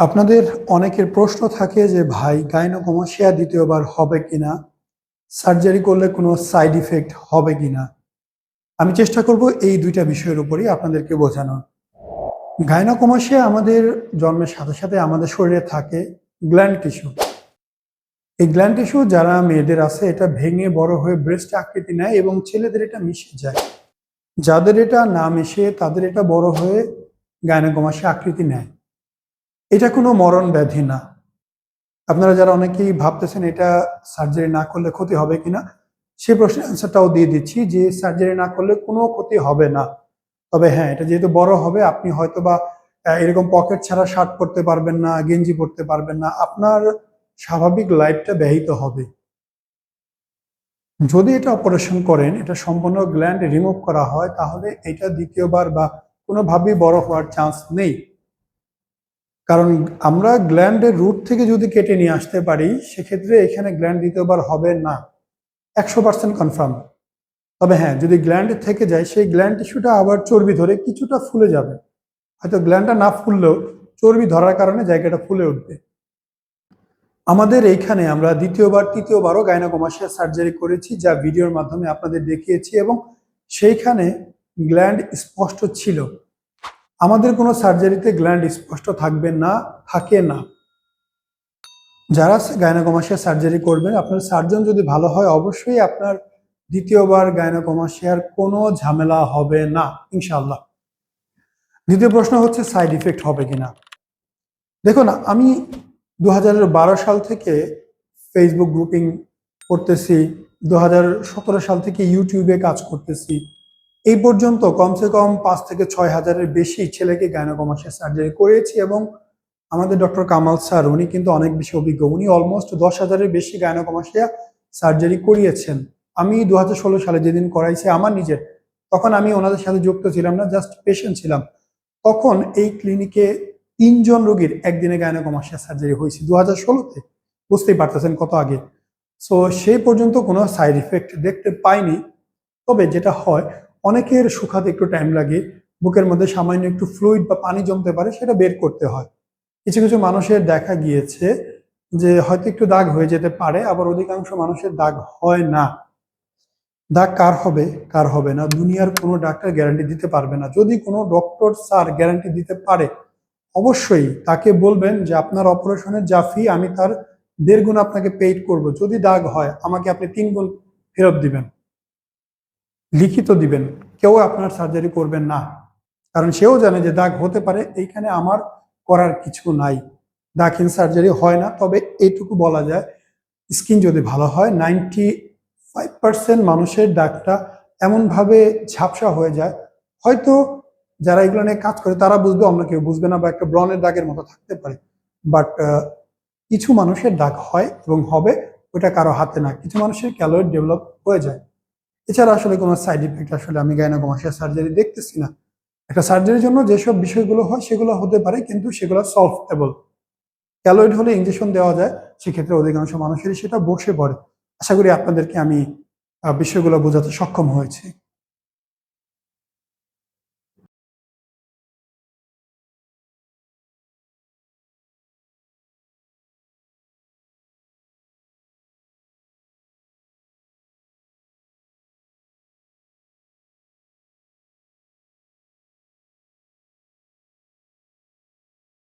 আপনাদের অনেকের প্রশ্ন থাকে যে, ভাই গাইনোকমাসিয়া দ্বিতীয়বার হবে কিনা? সার্জারি করলে কোনো সাইড ইফেক্ট হবে কিনা? আমি চেষ্টা করব এই দুইটা বিষয়ের উপরই আপনাদেরকে বোঝানোর। গাইনোকমাসিয়া আমাদের জন্মের সাথে সাথে আমাদের শরীরে থাকে গ্ল্যান্ড টিস্যু এই গ্ল্যান্ড টিস্যু যারা মেয়েদের আছে, এটা ভেঙে বড় হয়ে ব্রেস্ট আকৃতি নেয় এবং ছেলেদের এটা মিশে যায়। যাদের এটা না মিশে, তাদের এটা বড় হয়ে গাইনোকমাসিয়া আকৃতি নেয়। এটা কোনো মরণ ব্যাধি না। আপনারা যারা অনেকেই ভাবতেছেন এটা সার্জারি না করলে ক্ষতি হবে কিনা সেই প্রশ্নের অ্যান্সারটাও দিয়ে দিচ্ছি যে সার্জারি না করলে কোনো ক্ষতি হবে না। তবে হ্যাঁ এটা যেহেতু বড় হবে, আপনি হয়তো বা এরকম পকেট ছাড়া শার্ট পরতে পারবেন না, গেঞ্জি পরতে পারবেন না, আপনার স্বাভাবিক লাইফটা ব্যাহত হবে। যদি এটা অপারেশন করেন, এটা সম্পূর্ণ গ্ল্যান্ড রিমুভ করা হয়, তাহলে এটা দ্বিতীয়বার বা কোনোভাবেই বড় হওয়ার চান্স নেই। কারণ আমরা গ্ল্যান্ডের রুট থেকে যদি কেটে নিয়ে আসতে পারি, সেক্ষেত্রে এখানে গ্ল্যান্ড দ্বিতীয়বার হবে না। একশো পার্সেন্ট কনফার্ম। তবে হ্যাঁ যদি গ্ল্যান্ড থেকে যায়, সেই গ্ল্যান্ড টিস্যুটা আবার চর্বি ধরে কিছুটা ফুলে যাবে। হয়তো গ্ল্যান্ডটা না ফুললেও চর্বি ধরার কারণে জায়গাটা ফুলে উঠবে। আমাদের এইখানে আমরা দ্বিতীয়বার, তৃতীয়বারও গাইনোকমাসিয়া সার্জারি করেছি, যা ভিডিওর মাধ্যমে আপনাদের দেখিয়েছি এবং সেইখানে গ্ল্যান্ড স্পষ্ট ছিল। আমাদের কোনো সার্জারিতে গ্ল্যান্ড স্পষ্ট থাকবে না, থাকে না। যারা গাইনোকমাসিয়া সার্জারি করবেন, আপনার সার্জন যদি ভালো হয়, অবশ্যই আপনার দ্বিতীয়বার গাইনোকমাসিয়ার কোনো ঝামেলা হবে না ইনশাল্লাহ দ্বিতীয় প্রশ্ন হচ্ছে, সাইড ইফেক্ট হবে কিনা? দেখুন, আমি দু হাজার বারো সাল থেকে ফেসবুক গ্রুপিং করতেছি দু হাজার সতেরো সাল থেকে ইউটিউবে কাজ করতেছি। এই পর্যন্ত কমসে কম পাঁচ থেকে ছয় হাজারের বেশি ছেলেকে গাইনোকমাসিয়া সার্জারি করেছি এবং আমাদের ডক্টর কামাল স্যার, উনি কিন্তু অনেক বেশি অভিজ্ঞ। উনি অলমোস্ট দশ হাজারের বেশি গাইনোকমাসিয়া সার্জারি করিয়েছেন। আমি দু হাজার ষোলো সালে যেদিন করাইছি আমার নিজের, তখন আমি ওনাদের সাথে যুক্ত ছিলাম না জাস্ট পেশেন্ট ছিলাম। তখন এই ক্লিনিকে তিনজন রোগীর একদিনে গাইনোকমাসিয়া সার্জারি হয়েছে দু হাজার ষোলোতে। বুঝতেই পারতেছেন কত আগে। সো সেই পর্যন্ত কোনো সাইড ইফেক্ট দেখতে পাইনি। তবে যেটা হয় অনেকের শুকাতে একটু টাইম লাগে, বুকের মধ্যে সামান্য একটু ফ্লুইড বা পানি জমতে পারে, সেটা বের করতে হয়। কিছু কিছু মানুষের দেখা গিয়েছে যে হয়তো একটু দাগ হয়ে যেতে পারে, আবার অধিকাংশ মানুষের দাগ হয় না। দাগ কার হবে? কার হবে না? দুনিয়ার কোনো ডাক্তার গ্যারান্টি দিতে পারবে না। যদি কোনো ডক্টর স্যার গ্যারান্টি দিতে পারে, অবশ্যই তাকে বলবেন যে, আপনার অপারেশনের যা ফি আমি তার দেড় গুণ আপনাকে পেইড করব। যদি দাগ হয়, আমাকে আপনি তিন গুণ ফেরত দিবেন। লিখিত দিবেন। কেউ আপনার সার্জারি করবেন না। কারণ সেও জানে যে দাগ হতে পারে, এইখানে আমার করার কিছু নাই। দাগহীন সার্জারি হয় না, তবে এইটুকু বলা যায় স্কিন যদি ভালো হয় নাইনটি ফাইভ পার্সেন্ট মানুষের দাগটা এমনভাবে ঝাপসা হয়ে যায়। হয়তো যারা এগুলো নিয়ে কাজ করে, তারা বুঝবে, অন্য কেউ বুঝবে না বা একটা ব্রনের দাগের মতো থাকতে পারে। বাট কিছু মানুষের দাগ হয় এবং হবে, ওটা কারও হাতে না। কিছু মানুষের ক্যালোরি ডেভেলপ হয়ে যায়। এছাড়া আসলে কোনো সাইড ইফেক্ট আসলে আমি গাইনোকমাসিয়া সার্জারি দেখতেছি না। একটা সার্জারির জন্য যেসব বিষয়গুলো হয় সেগুলো হতে পারে, কিন্তু সেগুলো সলভেবল ক্যালয়েড হলে ইঞ্জেকশন দেওয়া যায়, সেক্ষেত্রে অধিকাংশ মানুষেরই সেটা বসে পড়ে। আশা করি আপনাদেরকে আমি বিষয়গুলো বোঝাতে সক্ষম হয়েছি।